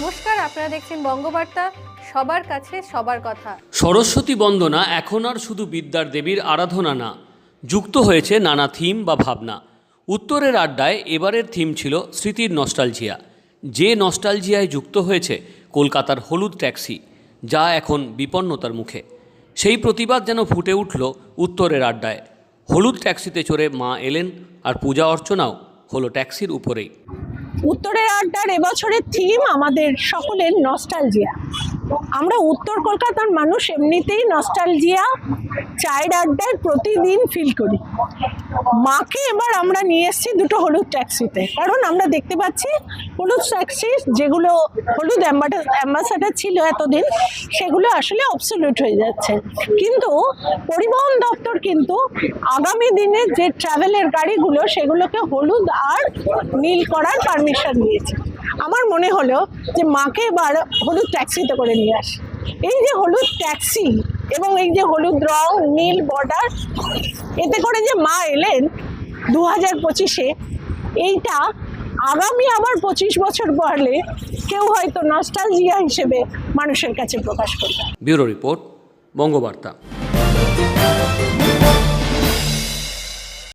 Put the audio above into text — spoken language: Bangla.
নমস্কার, আপনারা দেখছেন বঙ্গবার্তা। সবার কাছে সবার কথা। সরস্বতী বন্দনা এখন আর শুধু বিদ্যার দেবীর আরাধনা না, যুক্ত হয়েছে নানা থিম বা ভাবনা। উত্তরের আড্ডায় এবারের থিম ছিল স্মৃতির নস্টালজিয়া। যে নস্টালজিয়ায় যুক্ত হয়েছে কলকাতার হলুদ ট্যাক্সি, যা এখন বিপন্নতার মুখে। সেই প্রতিবাদ যেন ফুটে উঠল উত্তরের আড্ডায়। হলুদ ট্যাক্সিতে চড়ে মা এলেন আর পূজা অর্চনাও হলো ট্যাক্সির উপরেই। উত্তরের আড্ডার এবছরের থিম আমাদের সকলের নস্টালজিয়া আমরা উত্তর কলকাতার মানুষ এমনিতেই নস্টালজিয়া চায়ের আড্ডায় প্রতিদিন ফিল করি। মাকে এবার আমরা নিয়ে এসেছি দুটো হলুদ ট্যাক্সিতে কারণ আমরা দেখতে পাচ্ছি, হলুদ ট্যাক্সি যেগুলো হলুদ অ্যাম্বাসাডার ছিল এতদিন, সেগুলো আসলে অবসলিউট হয়ে যাচ্ছে। কিন্তু পরিবহন দপ্তর কিন্তু আগামী দিনে যে ট্রাভেলের গাড়িগুলো, সেগুলোকে হলুদ আর নীল করার পারমিশন দিয়েছে। আমার মনে হলো যে মাকে এবার হলুদ ট্যাক্সিতে করে নিয়ে আসি। এই যে হলুদ ট্যাক্সি এবং এই যে হলুদ রং, নীল বর্ডার, এতে করে যে মা এলেন দু হাজার পঁচিশে, এইটা আগামী আবার পঁচিশ বছর পরে কেউ হয়তো নস্টালজিয়া হিসেবে মানুষের কাছে প্রকাশ করবে। Bureau report, Bangabarta.